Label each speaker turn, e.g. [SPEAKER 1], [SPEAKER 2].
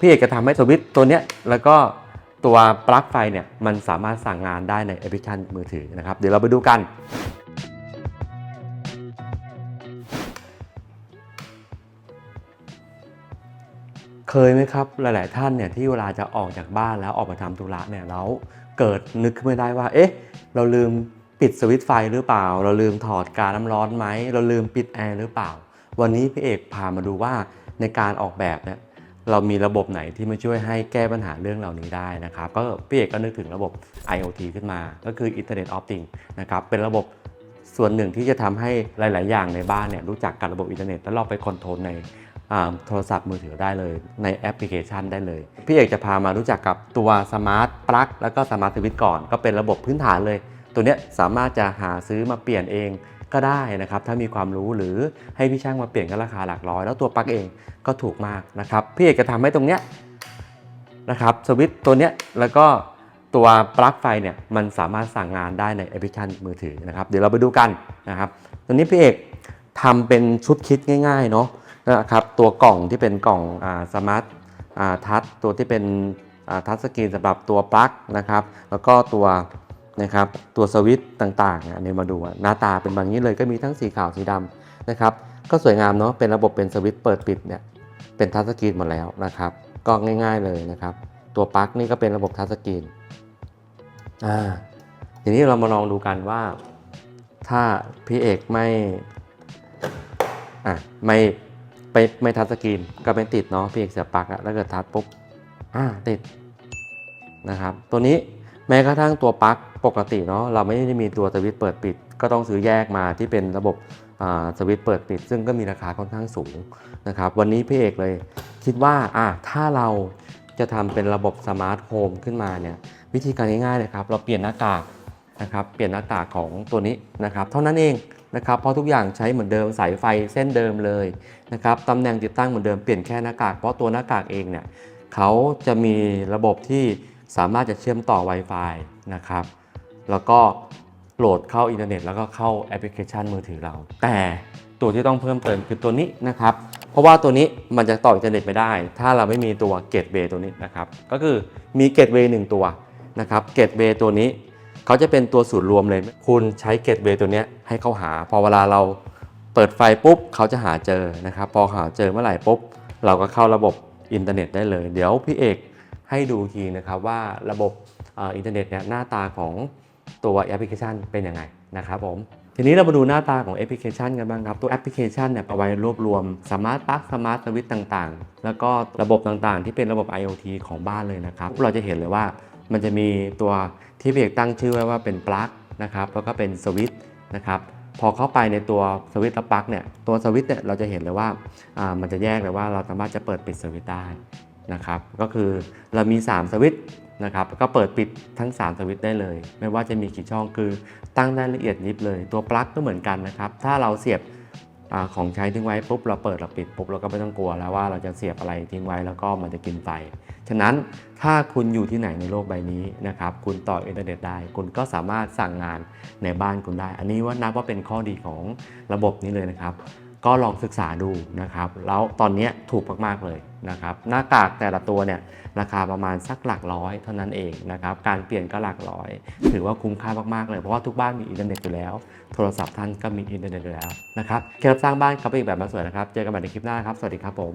[SPEAKER 1] พี่เอกจะทำให้สวิตช์ตัวเนี้ยแล้วก็ตัวปลั๊กไฟเนี่ยมันสามารถสั่งงานได้ในแอปพลิเคชันมือถือนะครับ เดี๋ยวเราไปดูกัน เคยไหมครับหลาย ๆ ท่านเนี่ยที่เวลาจะออกจากบ้านแล้วออกไปทำธุระเนี่ยแล้วเกิดนึกขึ้นไมาได้ว่า เอ๊ะ เราลืมปิดสวิตช์ไฟหรือเปล่า เราลืมถอดการน้ำร้อนไหมเราลืมปิดแอร์หรือเปล่า วันนี้พี่เอกพามาดูว่าในการออกแบบเนี่ย เรามีระบบไหนที่มาช่วยให้แก้ปัญหาเรื่องเหล่านี้ได้นะครับ ก็พี่เอกก็นึกถึงระบบ IoT ขึ้นมา ก็คือ Internet of Things นะครับ เป็นระบบส่วนหนึ่งที่จะทำให้หลาย ๆ อย่างในบ้านเนี่ยรู้จักกับระบบอินเทอร์เน็ตแล้วเราไปคอนโทรลในโทรศัพท์มือถือได้เลย ในแอปพลิเคชันได้เลย พี่เอกจะพามารู้จักกับตัวสมาร์ทปลั๊กแล้วก็สมาร์ทสวิตช์ก่อน ก็เป็นระบบพื้นฐานเลย ตัวเนี้ยสามารถจะหาซื้อมาเปลี่ยนเอง ก็ได้นะครับ ถ้ามีความรู้หรือให้พี่ช่างมาเปลี่ยนก็ราคาหลักร้อย แล้วตัวปลั๊กเองก็ถูกมากนะครับ พี่เอกจะทำให้ตรงเนี้ยนะครับสวิตตัวเนี้ยแล้วก็ตัวปลั๊กไฟเนี่ยมันสามารถสั่งงานได้ในแอปพลิเคชันมือถือนะครับ เดี๋ยวเราไปดูกันนะครับตัวนี้พี่เอกทำเป็นชุดคิดง่ายๆเนาะนะครับตัวกล่องที่เป็นกล่องสมาร์ททัชตัวที่เป็นทัชสกรีนสำหรับตัวปลั๊กนะครับ แล้วก็ตัว นะครับตัวสวิตต่างๆอันนี้มาดูหน้าตาเป็นแบบนี้เลยก็มีทั้งสีขาวสีดำนะครับก็สวยงามเนาะเป็นระบบเป็นสวิตเปิดปิดเนี่ยเป็นทัชสกรีนหมดแล้วนะครับ ก็ง่ายๆเลยนะครับ ตัวปลั๊กนี่ก็เป็นระบบทัชสกรีนอ่าทีนี้เรามาลองดูกันว่า ถ้าพี่เอกไม่อะไม่ไปไม่ทัชสกรีนก็ไม่ติดเนาะพี่เอกเสียบปลั๊กอะแล้วเกิดทัชปุ๊บอ่าติดนะครับ ตัวนี้ แม้กระทั่งตัวปลั๊กปกติเนาะเราไม่ได้มีตัวสวิตช์เปิดปิด ก็ต้องซื้อแยกมาที่เป็นระบบสวิตช์เปิดปิด ซึ่งก็มีราคาค่อนข้างสูงนะครับวันนี้พี่เอกเลยคิดว่าอะถ้าเราจะทำเป็นระบบสมาร์ทโฮมขึ้นมาเนี่ยวิธีการง่ายๆเลยครับ เราเปลี่ยนหน้ากากนะครับเปลี่ยนหน้ากากของตัวนี้นะครับเท่านั้นเองนะครับเพราะทุกอย่างใช้เหมือนเดิมสายไฟเส้นเดิมเลยนะครับตำแหน่งติดตั้งเหมือนเดิมเปลี่ยนแค่หน้ากากเพราะตัวหน้ากากเองเนี่ยเขาจะมีระบบที่ สามารถจะเชื่อมต่อ Wi-Fi นะครับ แล้วก็โหลดเข้าอินเทอร์เน็ตแล้วก็เข้าแอปพลิเคชันมือถือเรา แต่ตัวที่ต้องเพิ่มเติมคือตัวนี้นะครับ เพราะว่าตัวนี้มันจะต่ออินเทอร์เน็ตไม่ได้ ถ้าเราไม่มีตัวเกตเวย์ตัวนี้นะครับ ก็คือมีเกตเวย์หนึ่งตัวนะครับ เกตเวย์ตัวนี้เขาจะเป็นตัวศูนย์รวมเลย คุณใช้เกตเวย์ตัวนี้ให้เขาหา พอเวลาเราเปิดไฟปุ๊บเขาจะหาเจอนะครับ พอหาเจอเมื่อไหร่ปุ๊บ เราก็เข้าระบบอินเทอร์เน็ตได้เลย เดี๋ยวพี่เอก ให้ดูทีนะครับว่าระบบอินเทอร์เน็ตเนี่ยหน้าตาของตัวแอปพลิเคชันเป็นยังไงนะครับผมทีนี้เรามาดูหน้าตาของแอปพลิเคชันกันบ้างครับ ตัวแอปพลิเคชันเนี่ยเอาไว้รวบรวมสมาร์ทปลั๊กสมาร์ทสวิตต่างๆ แล้วก็ระบบต่างๆ ที่เป็นระบบ IoT ของบ้านเลยนะครับเราจะเห็นเลยว่ามันจะมีตัวที่พี่เอกตั้งชื่อไว้ว่าเป็นปลั๊กนะครับแล้วก็เป็นสวิตช์นะครับพอเข้าไปในตัวสวิตช์และปลั๊กเนี่ยตัวสวิตช์เนี่ยเราจะเห็นเลยว่าอ่ามันจะแยกเลยว่าเราสามารถจะเปิดปิดสวิตช์ได้ นะครับก็คือเรามี 3 สวิตช์นะครับก็เปิดปิดทั้ง 3 สวิตช์ได้เลย ไม่ว่าจะมีกี่ช่องคือตั้งได้ละเอียดยิบเลย ตัวปลั๊กก็เหมือนกันนะครับถ้าเราเสียบอของใช้ทิ้งไว้ปุ๊บเราเปิดเราปิดปุ๊บเราก็ไม่ต้องกลัวแล้วว่าเราจะเสียบอะไรทิ้งไว้แล้วก็มันจะกินไฟ ฉะนั้นถ้าคุณอยู่ที่ไหนในโลกใบนี้นะครับคุณต่ออินเทอร์เน็ตได้ คุณก็สามารถสั่งงานในบ้านคุณได้ อันนี้ว่านับว่าเป็นข้อดีของระบบนี้เลยนะครับ ก็ลองศึกษาดูนะครับ แล้วตอนนี้ถูกมากๆเลยนะครับ หน้ากากแต่ละตัวเนี่ยราคาประมาณสักหลักร้อยเท่านั้นเองนะครับ การเปลี่ยนก็หลักร้อย ถือว่าคุ้มค่ามากๆเลย เพราะว่าทุกบ้านมีอินเทอร์เน็ตอยู่แล้ว โทรศัพท์ท่านก็มีอินเทอร์เน็ตอยู่แล้วนะครับเคล็ดลับสร้างบ้านกับอีกแบบมาสวยนะครับ เจอกันใหม่ในคลิปหน้าครับ สวัสดีครับผม